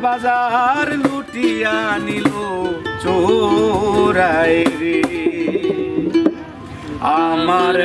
বাজার লুটিয়া নিল চোরাই রে আমার